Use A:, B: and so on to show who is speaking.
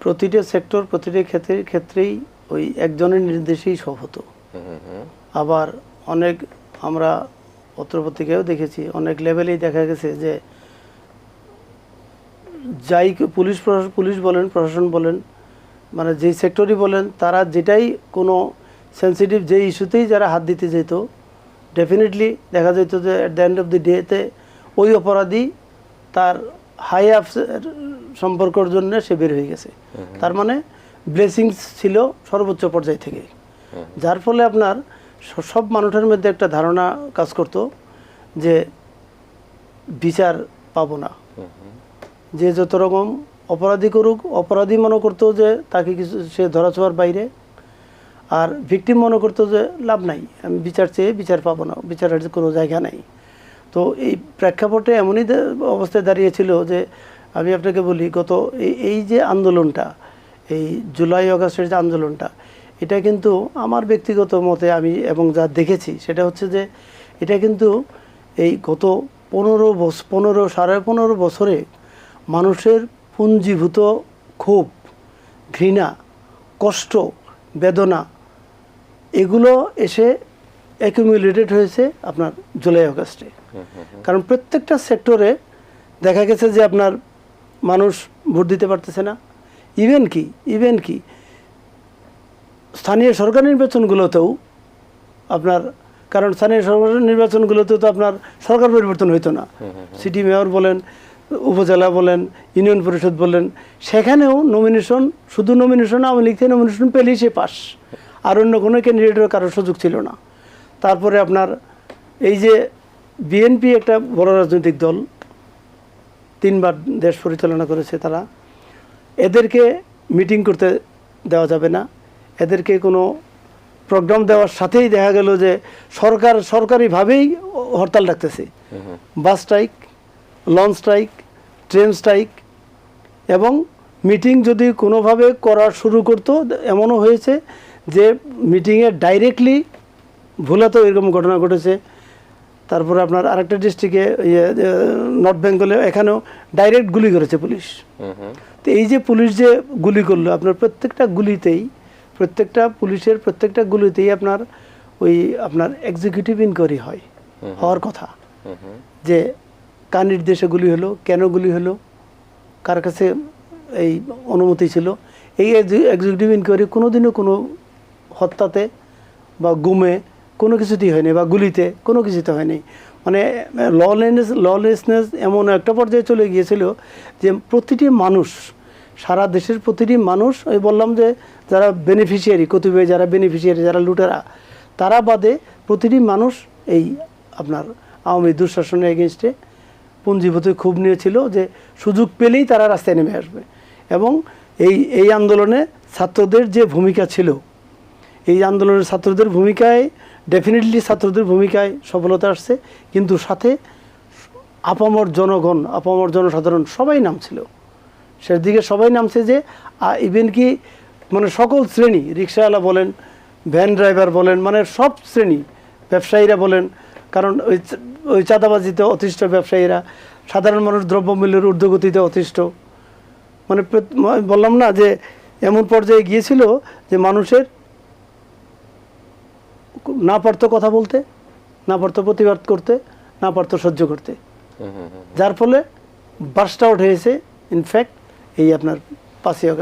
A: প্রতিটা সেক্টর প্রতিটা ক্ষেত্রে ক্ষেত্রেই ওই একজনের নির্দেশেই সব হতো। আবার অনেক আমরা পত্রপত্রিকায়ও দেখেছি অনেক লেভেলেই দেখা গেছে যে যাই পুলিশ প্রশাসন পুলিশ বলেন প্রশাসন বলেন মানে যেই সেক্টরই বলেন তারা যেটাই কোনো সেন্সিটিভ যে ইস্যুতেই যারা হাত দিতে যেত ডেফিনেটলি দেখা যেত যে at the end of the ডেতে ওই অপরাধী তার হাই আপ সম্পর্কর জন্য সে বের হয়ে গেছে। তার মানে ব্লেসিংস ছিল সর্বোচ্চ পর্যায় থেকে। যার ফলে আপনার সব মানুষের মধ্যে একটা ধারণা কাজ করত যে বিচার পাবো না। যে যত রকম অপরাধী করুক অপরাধী মনে করতো যে তাকে কিছু সে ধরা ধরাছোঁয়ার বাইরে। আর ভিকটিম মনে করতো যে লাভ নাই আমি বিচার চেয়ে বিচার পাবো না বিচারের কোনো জায়গা নাই। তো এই প্রেক্ষাপটে এমনই অবস্থায় দাঁড়িয়েছিল যে আমি আপনাকে বলি গত এই এই যে আন্দোলনটা এই জুলাই অগাস্টের যে আন্দোলনটা এটা কিন্তু আমার ব্যক্তিগত মতে আমি এবং যা দেখেছি সেটা হচ্ছে যে এটা কিন্তু এই গত পনেরো বছর পনেরো সাড়ে পনেরো বছরে মানুষের পুঞ্জীভূত ক্ষোভ ঘৃণা কষ্ট বেদনা এগুলো এসে অ্যাকুমুলেটেড হয়েছে আপনার জুলাই অগাস্টে। কারণ প্রত্যেকটা সেক্টরে দেখা গেছে যে আপনার মানুষ ভোট দিতে পারতেছে না। ইভেন কি ইভেন কি স্থানীয় সরকার নির্বাচনগুলোতেও আপনার কারণ স্থানীয় সরকার নির্বাচনগুলোতে তো আপনার সরকার পরিবর্তন হইতো না। সিটি মেয়র বলেন উপজেলা বলেন ইউনিয়ন পরিষদ বলেন সেখানেও নমিনেশন শুধু নমিনেশন আওয়ামী লীগ থেকে নমিনেশন পেলেই সে পাস। আর অন্য কোনো ক্যান্ডিডেটের কারোর সুযোগ ছিল না। তারপরে আপনার এই যে বিএনপি একটা বড় রাজনৈতিক দল তিনবার দেশ পরিচালনা করেছে তারা। এদেরকে মিটিং করতে দেওয়া যাবে না। এদেরকে কোনো প্রোগ্রাম দেওয়ার সাথেই দেখা গেল যে সরকার সরকারিভাবেই হরতাল ডাকতেছে। Bus strike launch strike train strike এবং মিটিং যদি কোনোভাবে করা শুরু করতো এমনও হয়েছে যে মিটিংয়ে ডাইরেক্টলি ভুলাতেও এরকম ঘটনা ঘটেছে। তারপরে আপনার আরেকটা ডিস্ট্রিক্টে ইয়ে নর্থ বেঙ্গলে এখানেও ডাইরেক্ট গুলি করেছে পুলিশ। তো এই যে পুলিশ যে গুলি করল আপনার প্রত্যেকটা গুলিতেই প্রত্যেকটা পুলিশের প্রত্যেকটা গুলিতেই আপনার ওই আপনার এক্সিকিউটিভ ইনকোয়ারি হয় হওয়ার কথা। যে কার নির্দেশে গুলি হলো কেন গুলি হলো কার কাছে এই অনুমতি ছিল এই এক্সিকিউটিভ ইনকোয়ারি কোনোদিনও কোনো হত্যাতে বা গুমে কোনো কিছুতেই হয়নি বা গুলিতে কোনো কিছুতে হয়নি। মানে ললেস ললেসনেস এমন একটা পর্যায়ে চলে গিয়েছিল যে প্রতিটি মানুষ, সারা দেশের প্রতিটি মানুষ, ওই বললাম যে যারা বেনিফিশিয়ারি কতিপয় যারা বেনিফিশিয়ারি যারা লুটেরা, তারা বাদে প্রতিটি মানুষ এই আপনার আওয়ামী দুঃশাসনের এগেনস্টে পুঞ্জীভূত ক্ষোভ নিয়েছিল যে সুযোগ পেলেই তারা রাস্তায় নেমে আসবে। এবং এই এই আন্দোলনে ছাত্রদের যে ভূমিকা ছিল এই আন্দোলনের ছাত্রদের ভূমিকায় ডেফিনেটলি ছাত্রদের ভূমিকায় সফলতা আসছে। কিন্তু সাথে আপামর জনগণ, আপামর জনসাধারণ সবাই নামছিল। সেদিকে সবাই নামছে যে ইভেন কি মানে সকল শ্রেণি, রিক্সাওয়ালা বলেন ভ্যান ড্রাইভার বলেন মানে সব শ্রেণি, ব্যবসায়ীরা বলেন, কারণ ওই ওই চাঁদাবাজিতে অতিষ্ঠ ব্যবসায়ীরা, সাধারণ মানুষ দ্রব্যমূল্যের ঊর্ধ্বগতিতে অতিষ্ঠ। মানে বললাম না যে, এমন পর্যায়ে গিয়েছিল যে মানুষের না পারতো কথা বলতে না পারতো প্রতিবাদ করতে না পারতো সহ্য করতে। যার ফলে বাসটা উঠে হয়েছে ইনফ্যাক্ট এই আপনার পাঁচই আগস্ট